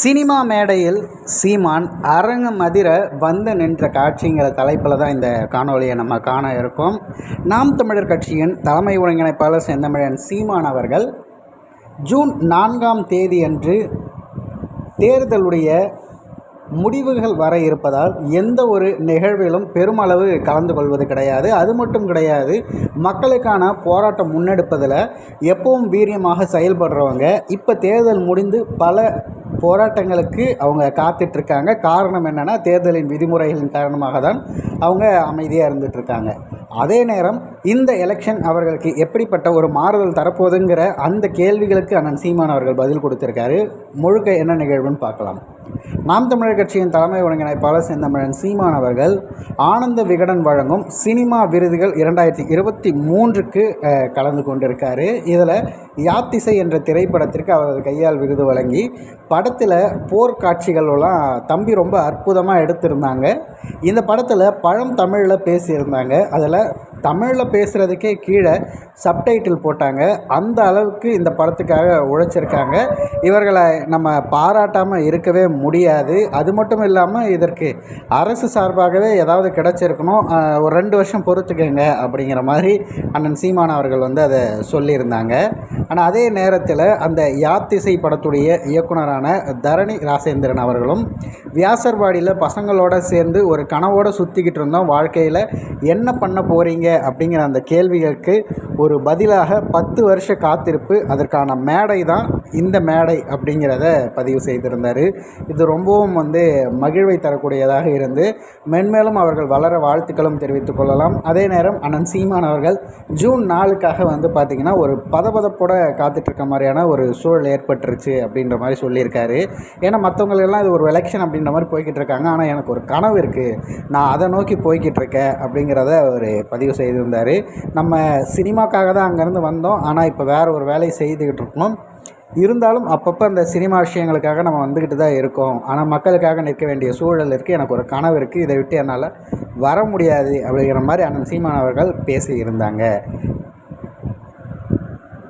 Cinema மேடையில் சீமான் அரங்கு மதிர வந்து நின்ற காட்சிங்கிற தலைப்பில் தான் இந்த காணொளியை நம்ம காண இருக்கோம். நாம் தமிழர் கட்சியின் தலைமை ஒருங்கிணைப்பாளர் செந்தமிழன் சீமான் அவர்கள் ஜூன் நான்காம் தேதி அன்று தேர்தலுடைய முடிவுகள் வர இருப்பதால் எந்த ஒரு நிகழ்விலும் பெருமளவு கலந்து கொள்வது கிடையாது. அது மட்டும் கிடையாது மக்களுக்கான போராட்டம் முன்னெடுப்பதில் எப்பவும் வீரியமாக செயல்படுறவங்க. இப்போ தேர்தல் முடிந்து பல போராட்டங்களுக்கு அவங்க காத்துட்ருக்காங்க. காரணம் என்னென்னா தேர்தலின் விதிமுறைகளின் காரணமாக தான் அவங்க அமைதியாக இருந்துகிட்ருக்காங்க அதே நேரம் இந்த எலெக்ஷன் அவர்களுக்கு எப்படிப்பட்ட ஒரு மாறுதல் தரப்போகுதுங்கிற அந்த கேள்விகளுக்கு அண்ணன் சீமான் அவர்கள் பதில் கொடுத்துருக்காரு. முழுக்க என்ன நிகழ்வுன்னு பார்க்கலாம். நாம் தமிழர் கட்சியின் தலைமை ஒருங்கிணைப்பாளர் செந்தமிழன் சீமான் அவர்கள் ஆனந்த விகடன் வழங்கும் சினிமா விருதுகள் இரண்டாயிரத்தி இருபத்தி மூன்றுக்கு கலந்து கொண்டிருக்காரு. இதில் யாத்திசை என்ற திரைப்படத்திற்கு அவரது கையால் விருது வழங்கி படத்தில் போர்க்காட்சிகளெல்லாம் தம்பி ரொம்ப அற்புதமாக எடுத்திருந்தாங்க. இந்த படத்தில் பழம் தமிழில் பேசியிருந்தாங்க. அதில் தமிழில் பேசுகிறதுக்கே கீழே சப்டைட்டில் போட்டாங்க. அந்த அளவுக்கு இந்த படத்துக்காக உழைச்சிருக்காங்க. இவர்களை நம்ம பாராட்டாமல் இருக்கவே முடியாது அது மட்டும் இல்லாமல் இதற்கு அரசு சார்பாகவே ஏதாவது கிடச்சிருக்கணும். ஒரு ரெண்டு வருஷம் பொறுத்துக்கங்க அப்படிங்கிற மாதிரி அண்ணன் சீமான் அவர்கள் வந்து அதை சொல்லியிருந்தாங்க. ஆனால் அதே நேரத்தில் அந்த யாத்திசை படத்துடைய இயக்குனரான தரணி ராசேந்திரன் அவர்களும் வியாசர்பாடியில் பசங்களோட சேர்ந்து ஒரு கனவோடு சுற்றிக்கிட்டு இருந்தோம். வாழ்க்கையில் என்ன பண்ண போகிறீங்க அப்படிங்கிற அந்த கேள்விகளுக்கு ஒரு பதிலாக பத்து வருஷ காத்திருப்பு. அதற்கான மேடை தான் இந்த மேடை அப்படிங்கிறத பதிவு செய்திருந்தார். இது ரொம்பவும் வந்து மகிழ்வை தரக்கூடியதாக இருந்து மென்மேலும் அவர்கள் வளர வாழ்த்துக்களும் தெரிவித்துக் கொள்ளலாம். அதே நேரம் அண்ணன் சீமான் அவர்கள் ஜூன் நாலுக்காக வந்து பார்த்திங்கன்னா ஒரு பதபதப்போட காத்துட்ருக்க மாதிரியான ஒரு சூழல் ஏற்பட்டுருச்சு அப்படின்ற மாதிரி சொல்லியிருக்காரு. ஏன்னா மற்றவங்களெல்லாம் இது ஒரு எலெக்ஷன் அப்படின்ற மாதிரி போய்கிட்டு இருக்காங்க ஆனால் எனக்கு ஒரு கனவு இருக்குது நான் அதை நோக்கி போய்கிட்டு இருக்கேன் அப்படிங்கிறத அவர் பதிவு செய்திருந்தார். நம்ம சினிமாக்காக தான் அங்கேருந்து வந்தோம். ஆனால் இப்போ வேறு ஒரு வேலையை செய்துக்கிட்டு இருக்கோம் இருந்தாலும் அப்பப்போ இந்த சினிமா விஷயங்களுக்காக நம்ம வந்துக்கிட்டு தான் இருக்கோம். ஆனால் மக்களுக்காக நிற்க வேண்டிய சூழல் இருக்குது எனக்கு ஒரு கனவு இருக்குது இதை விட்டு என்னால் வர முடியாது அப்படிங்கிற மாதிரி அண்ணன் சீமான் அவர்கள் பேசி இருந்தாங்க